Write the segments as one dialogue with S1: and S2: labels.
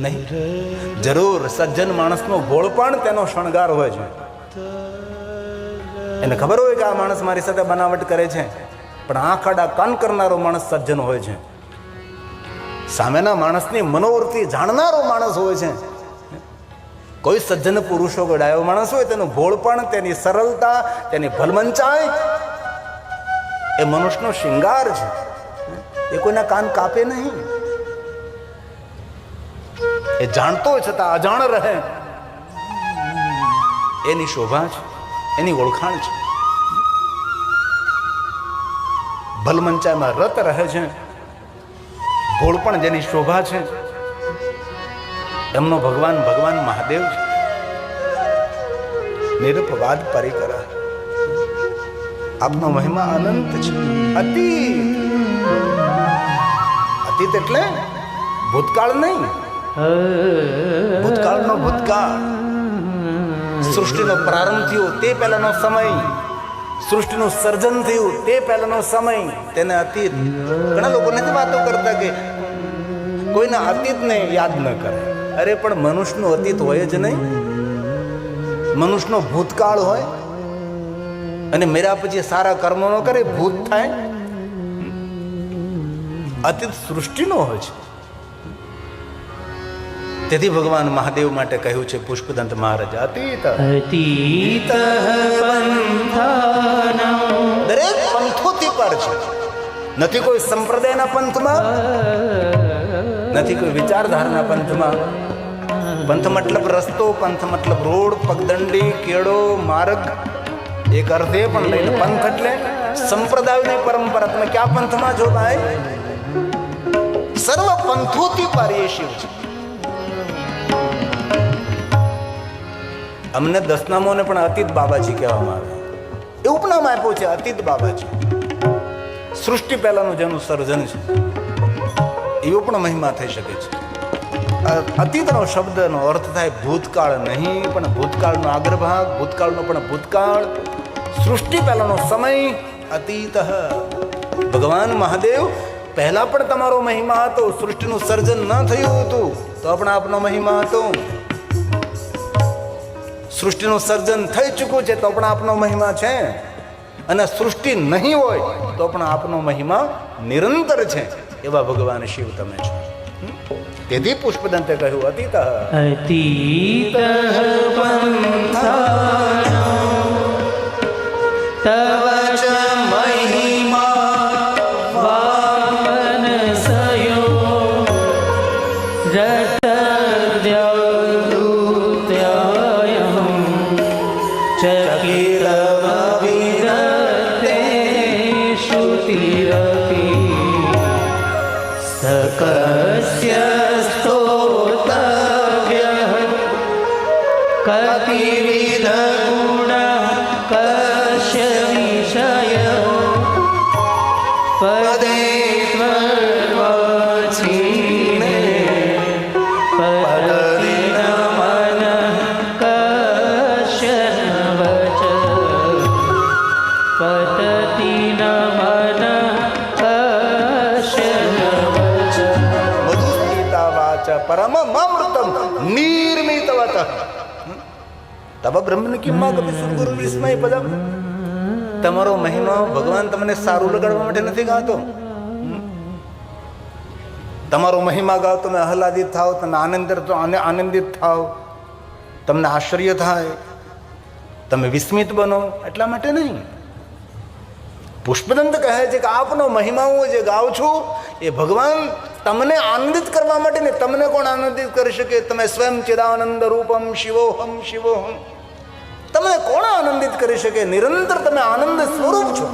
S1: નહીં. જરૂર, સજ્જન માણસનો ભોળપણ તેનો શણગાર હોય છે. એને ખબર હોય કે આ માણસ મારી સાથે બનાવટ કરે છે, પણ આંખ આડા કાન કરનારો માણસ સજ્જન હોય છે. સામેના માણસની મનોવૃત્તિ જાણનારો માણસ હોય છે. કોઈ સજ્જન પુરુષો ગડાયો માણસ હોય, તેનું ભોળપણ તેની સરળતા, તેની ભલમંચાઈ એ મનુષ્યનો શિંગાર છે. એ કોઈના કાન કાપે નહીં. એ જાણતો હોય છતાં અજાણ રહે. એની શોભા છે, એની ઓળખાણ છે. ભલમંચામાં રત રહે છે. ભોળપણ જેની શોભા છે. એમનો ભગવાન ભગવાન મહાદેવ છે. નિરપવાદ પરિકર. આપનો મહિમા અનંત છે. અતીત. અતીત એટલે ભૂતકાળ નહીં. ભૂતકાળનો ભૂતકાળ. સૃષ્ટિનો પ્રારંભ થયો તે પહેલાનો સમય. સૃષ્ટિનું સર્જન થયું તે પહેલાનો સમય. તેને અતીત. ઘણા લોકો નથી વાતો કરતા કે કોઈના અતીતને યાદ ન કરે. અરે, પણ મનુષ્યનું અતીત હોય જ નહીં. મનુષ્યનો ભૂતકાળ હોય અને મેરા પછી સારા કર્મો ન કરે, ભૂત થાય. અતીત સૃષ્ટિનો હોય છે. તેથી ભગવાન મહાદેવ માટે કહ્યું છે પુષ્પદંત મહારાજ અતીત દરેક પંથોથી પર છે. નથી કોઈ સંપ્રદાયના પંથમાં નથી કોઈ વિચારધારાના પંથમાં. પંથ મતલબ રસ્તો પંથ મતલબ રોડ પગદંડી કેળો માર્ગ. એક અર્ધે પણ લઈને પંથ એટલે સંપ્રદાયની પરંપરા. તમે ક્યાં પંથમાં જો ભાઈ સર્વ પંથોથી પર એ શિવ છે. અમને દસનામોને પણ અતીત બાબાજી કહેવામાં આવે. એ ઉપનામ આપ્યું છે, અતીત બાબાજી. સૃષ્ટિ પહેલાનું જેનું સર્જન છે એવો પણ મહિમા થઈ શકે છે. અતીતનો શબ્દનો અર્થ થાય ભૂતકાળ નહીં, પણ ભૂતકાળનો અગ્રભાગ ભૂતકાળનો પણ ભૂતકાળ. સૃષ્ટિ પહેલાનો સમય, અતીત. ભગવાન મહાદેવ, પહેલાં પણ તમારો મહિમા હતો, સૃષ્ટિનું સર્જન ન થયું હતું, તો પણ આપનો મહિમા હતો. સૃષ્ટિનું સર્જન થઈ ચૂક્યું છે, તો પણ આપનો મહિમા છે. અને સૃષ્ટિ નહીં હોય, તો પણ આપનો મહિમા નિરંતર છે, એવા ભગવાન શિવ તમે છો. તેથી પુષ્પદંતે કહ્યું, અતીત.
S2: અતીત
S1: અમૃતમ નિર્મિતવત તબ બ્રહ્મન કિમ્મા કપિ સુરગુરુ વિસ્મય પદમ તમારો મહિમા ભગવાન તમને સારું લગાડવા માટે નથી ગાતો? તમારો મહિમા ગાઓ તમે આહલાદિત થાઓ તમે આનંદ આને- આનંદિત થાઓ તમને આશ્ચર્ય થાય તમે વિસ્મિત બનો એટલા માટે નહીં પુષ્પદંત કહે છે કે આપનો મહિમા હું જે ગાઉં છું એ ભગવાન તમને આનંદિત કરવા માટે ને તમને કોણ આનંદિત કરી શકે? તમે સ્વયં ચિદાનંદ રૂપમ શિવોહમ શિવોહમ. તમને કોણ આનંદિત કરી શકે? નિરંતર તમે આનંદ સ્વરૂપ છો.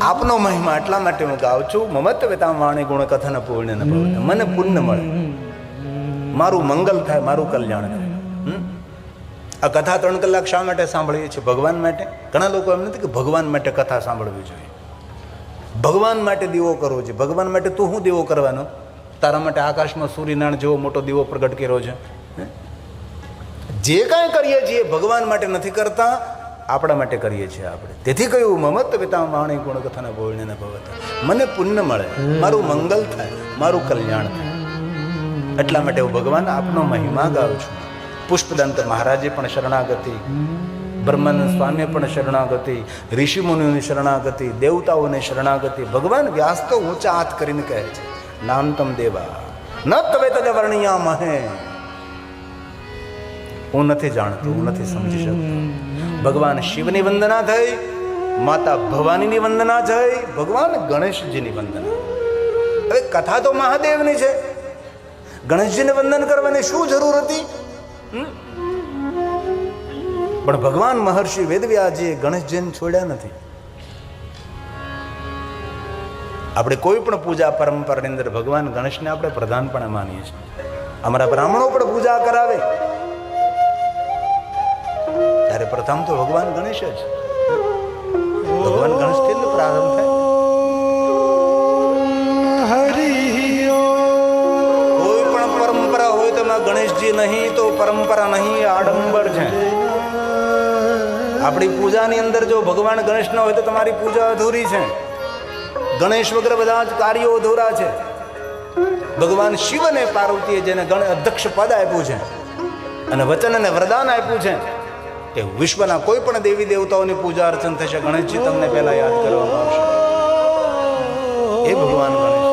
S1: આપનો મહિમા એટલા માટે હું ગાઉં છું, મમત વેતા વાણી ગુણ કથન પૂર્ણ ન મને પુણ્ય મળે. મારું મંગલ થાય, મારું કલ્યાણ થાય? આ કથા ત્રણ કલાક શા માટે સાંભળીએ છીએ? ભગવાન માટે? ઘણા લોકો એમ નથી કે ભગવાન માટે કથા સાંભળવી જોઈએ. ભગવાન માટે દીવો કરવો છે. ભગવાન માટે તું શું દીવો કરવાનો? તારા માટે આકાશમાં સૂર્યનારાયણ જેવો મોટો દીવો પ્રગટ કર્યો છે. જે કાંઈ કરીએ છીએ ભગવાન માટે નથી કરતા, આપણા માટે કરીએ છીએ આપણે. તેથી કહ્યું, મમત પિતા વાણી ગુણ કથાના બોલને ભવતા. મને પુણ્ય મળે, મારું મંગલ થાય, મારું કલ્યાણ થાય. એટલા માટે હું ભગવાન આપનો મહિમા ગાઉં છું. પુષ્પદંત મહારાજે પણ શરણાગતિ બ્રહ્માનંદ સ્વામીએ પણ શરણાગતિ ઋષિમુનિઓની શરણાગતિ, દેવતાઓની શરણાગતિ, ભગવાન વ્યાસ તો ઊંચા હાથ કરીને કહે છે નાનતમ દેવા, ન તવે તદે વર્ણિયા મહે. હું નથી જાણતો, હું નથી સમજી શકતો. ભગવાન શિવની વંદના થઈ, માતા ભવાનીની વંદના થઈ, ભગવાન ગણેશજીની વંદના. હવે કથા તો મહાદેવની છે. ગણેશજીને વંદન કરવાની શું જરૂર હતી? પણ ભગવાન મહર્ષિ વેદવ્યાસજીએ ગણેશજીને છોડ્યા નથી. આપણે કોઈ પણ પૂજા પરંપરાની અંદર ભગવાન ગણેશને આપણે પ્રધાનપણે માનીએ છીએ. અમારા બ્રાહ્મણો પણ પૂજા કરાવે. ત્યારે પ્રથમ તો ભગવાન ગણેશ જ. ભગવાન ગણેશથી પ્રારંભ થાય. કોઈ પણ પરંપરા હોય તો એમાં ગણેશજી નહીં, તો પરંપરા નહીં, આડંબર છે. આપણી પૂજાની અંદર જો ભગવાન ગણેશ ન હોય તો તમારી પૂજા અધૂરી છે. ગણેશ વગર બધા જ કાર્યો અધૂરા છે. ભગવાન શિવ અને પાર્વતીએ જેને ગણ અધ્યક્ષ પદ આપ્યું છે અને વચન અને વરદાન આપ્યું છે કે વિશ્વના કોઈ પણ દેવી દેવતાઓની પૂજા અર્ચન થશે. ગણેશજી તમને પહેલા યાદ કરવામાં આવશે. એ ભગવાન ગણેશ.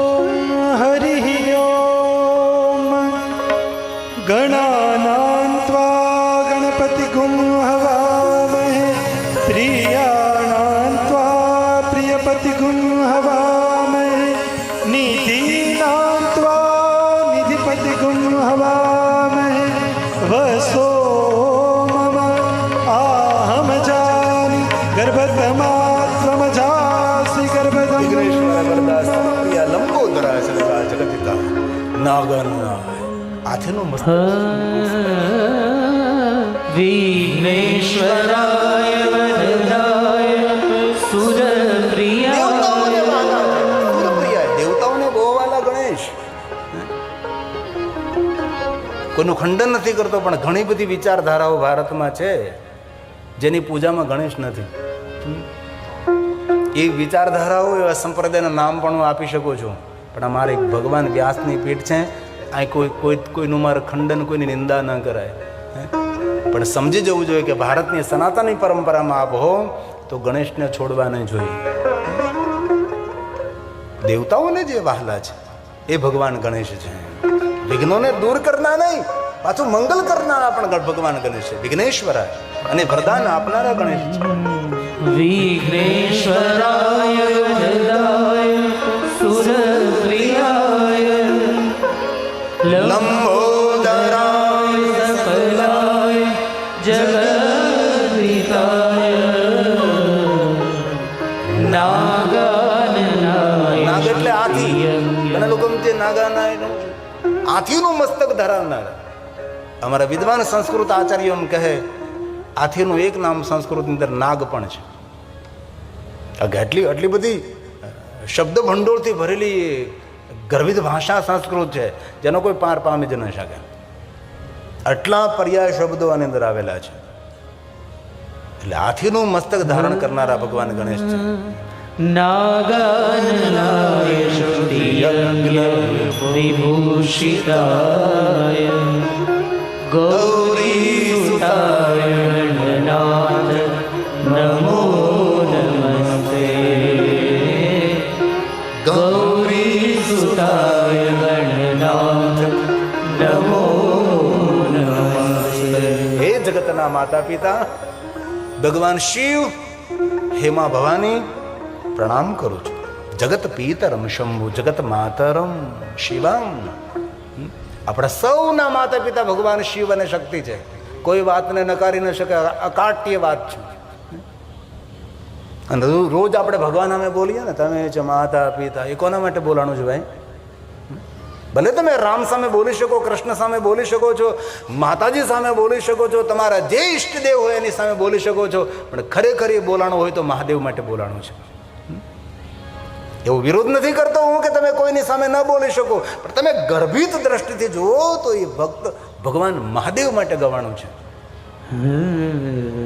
S3: હરિ ઓમ
S1: વિઘ્નેશ્વર
S2: વિઘ્નેશ્વરાય વરદાય
S1: સુરપ્રિયા. દેવતાઓને ગોવાલા ગણેશ કોઈનું ખંડન નથી કરતો પણ ઘણી બધી વિચારધારાઓ ભારતમાં છે જેની પૂજામાં ગણેશ નથી એ વિચારધારાઓ, એવા સંપ્રદાયના નામ પણ હું આપી શકું છું. પણ અમારે એક ભગવાન વ્યાસની પીઠ છે. આ કોઈ કોઈ, કોઈનું મારે ખંડન, કોઈની નિંદા ન કરાય? પણ સમજી જવું જોઈએ કે ભારતની સનાતનની પરંપરામાં આપ હો, તો ગણેશને છોડવા નહીં જોઈએ. દેવતાઓને જે વહાલા છે, એ ભગવાન ગણેશ છે. વિઘ્નોને દૂર કરનાર નહીં, પાછું મંગલ કરનારા પણ ભગવાન ગણેશ છે. વિઘ્નેશ્વરા અને વરદાન આપનારા ગણેશ છે.
S2: વિઘ્નેશ્વરાય વરદાય સુરપ્રિયાય
S1: લંબોદરાય
S2: સફલાય જગદિતાય નાગાનનાય
S1: નાગ એટલે હાથી ઘણા લોકો તે કે નાગાના એનું હાથીનું મસ્તક ધરાવનાર. અમારા વિદ્વાન સંસ્કૃત આચાર્ય એમ કહે હાથીનું એક નામ સંસ્કૃતની અંદર નાગ પણ છે. આટલી આટલી બધી શબ્દ ભંડોળથી ભરેલી ગર્ભિત ભાષા સંસ્કૃત છે, જેનો કોઈ પાર પામી જ ન શકે. આટલા પર્યાય શબ્દો આની અંદર આવેલા છે. એટલે હાથીનું મસ્તક ધારણ કરનારા ભગવાન ગણેશ છે.
S2: વિભૂષિતાય. ગૌરીસુતાય
S1: જગતના માતા પિતા ભગવાન શિવ, હેમા ભવાની પ્રણામ કરું છું. જગત પિતરમ શંભુ, જગત માતરમ શિવમ. આપણા સૌના માતા પિતા ભગવાન શિવ અને શક્તિ છે. કોઈ વાતને નકારી ન શકે, અકાટ્ય વાત છે. અને રોજ આપણે ભગવાન અમે બોલીએ ને, તમે છે માતા પિતા એ કોના માટે બોલાણું છે ભાઈ? ભલે તમે રામ સામે બોલી શકો, કૃષ્ણ સામે બોલી શકો છો, માતાજી સામે બોલી શકો છો, તમારા જે ઈષ્ટદેવ હોય એની સામે બોલી શકો છો, પણ ખરેખર એ બોલાણું હોય તો મહાદેવ માટે બોલાણું છે. એવો વિરોધ નથી કરતો હું કે તમે કોઈની સામે ન બોલી શકો, પણ તમે ગર્ભિત દ્રષ્ટિથી જુઓ તો એ ભક્ત ભગવાન મહાદેવ માટે ગવાનું છે.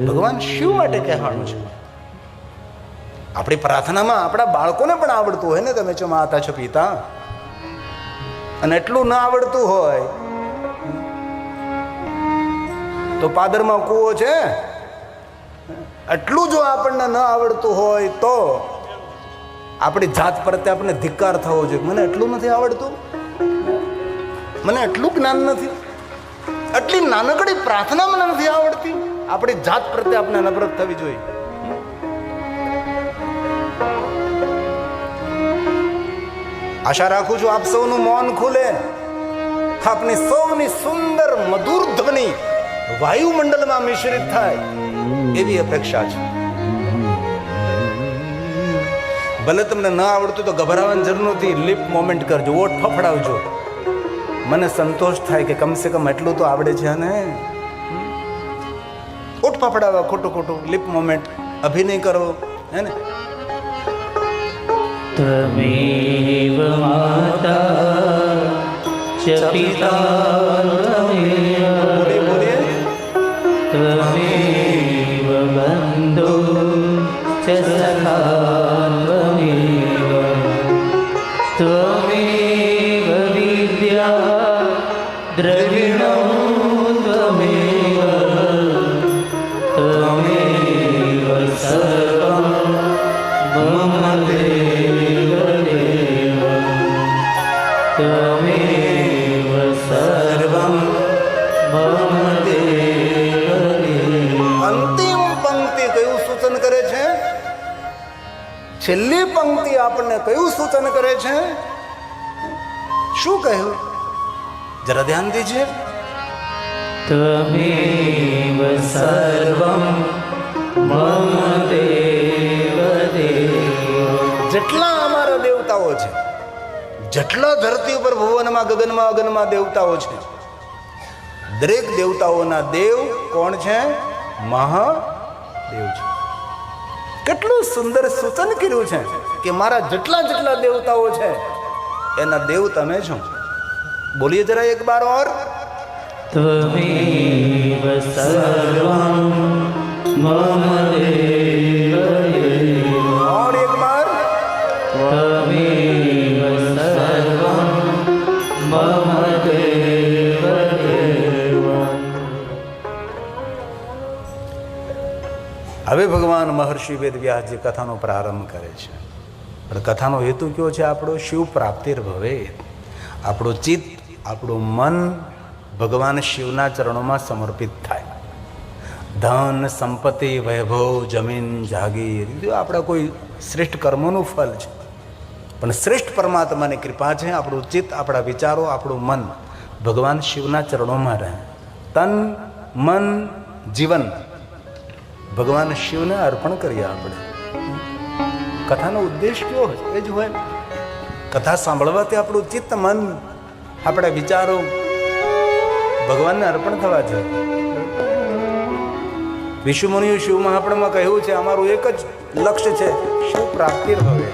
S1: ભગવાન શિવ માટે કહેવાનું છે. આપણી પ્રાર્થનામાં આપણા બાળકોને પણ આવડતું હોય ને તમે છો, માતા છો, પિતા. અને એટલું ના આવડતું હોય, તો પાદરમાં કૂવો છે. એટલું જો આપણને ન આવડતું હોય તો આપણી જાત પ્રત્યે આપણને ધિક્કાર થવો જોઈએ. મને એટલું નથી આવડતું. મને એટલું જ્ઞાન નથી. આટલી નાનકડી પ્રાર્થના મને નથી આવડતી. આપણી જાત પ્રત્યે આપણે નફરત થવી જોઈએ. આશા રાખું છું આપ સૌનું મૌન ખુલે. આપની સૌની સુંદર, મધુર ધ્વનિ વાયુમંડળમાં મિશ્રિત થાય એવી અપેક્ષા છે. ભલે તમને ન આવડતું તો ગભરાવાની જરૂર નથી લિપ મોમેન્ટ કરજો, ઓટ ફફડાવજો. મને સંતોષ થાય કે કમસે કમ એટલું તો આવડે છે ને ઓટ ફફડાવવા ખોટું ખોટું. લિપ મોમેન્ટ અભિનય કરો, હે ને?
S2: तमेव माता च पिता त्वमेव बन्धो च सखा त्वमेव त्वमेव विद्या द्रविण
S1: છેલ્લી પંક્તિ આપણને કયું સૂચન કરે છે? શું કહ્યું? જરા ધ્યાન દીજીએ
S2: ત્વમેવ સર્વમ મમ દેવ દેવ.
S1: જેટલા અમારા દેવતાઓ છે જેટલા ધરતી ઉપર ભુવનમાં ગગનમાં અગનમાં દેવતાઓ છે દરેક દેવતાઓના દેવ કોણ છે? મહાદેવ છે. કેટલું સુંદર સૂચન કર્યું છે કે મારા જેટલા જેટલા દેવતાઓ છે, એના દેવ તમે છો. બોલીએ જરા એક બાર ઓર.
S2: ત્વમેવ સર્વમ મમ દેવ
S1: હવે ભગવાન મહર્ષિ વેદ વ્યાસજી કથાનો પ્રારંભ કરે છે. પણ કથાનો હેતુ કયો છે? આપણો શિવ પ્રાપ્તિર ભવે આપણું ચિત્ત, આપણું મન ભગવાન શિવના ચરણોમાં સમર્પિત થાય. ધન, સંપત્તિ, વૈભવ, જમીન, જાગીર આપણા કોઈ શ્રેષ્ઠ કર્મોનું ફળ છે. પણ શ્રેષ્ઠ પરમાત્માની કૃપા છે, આપણું ચિત્ત, આપણા વિચારો, આપણું મન ભગવાન શિવના ચરણોમાં રહે. તન, મન, જીવન ભગવાન શિવને અર્પણ કરીએ આપણે. કથાનો ઉદ્દેશ કયો હોય? એ જ હોય કથા સાંભળવાથી આપણું ચિત્ત, મન, આપણા વિચારો ભગવાનને અર્પણ થવા છે. વિશ્વમુનિઓ શિવ મહાપણમાં કહ્યું છે, અમારું એક જ લક્ષ્ય છે, શિવ પ્રાપ્તિ હવે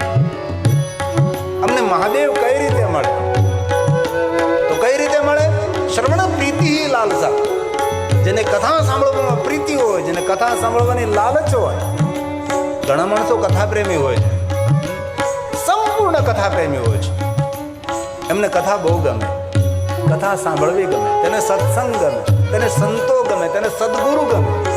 S1: અમને મહાદેવ કઈ રીતે મળે? જેને કથા સાંભળવામાં પ્રીતિ હોય, જેને કથા સાંભળવાની લાલચ હોય, ઘણા માણસો કથા પ્રેમી હોય છે. સંપૂર્ણ કથા પ્રેમી હોય છે. એમને કથા બહુ ગમે. કથા સાંભળવી ગમે. તેને સત્સંગ ગમે. તેને સંતો ગમે. તેને સદગુરુ ગમે.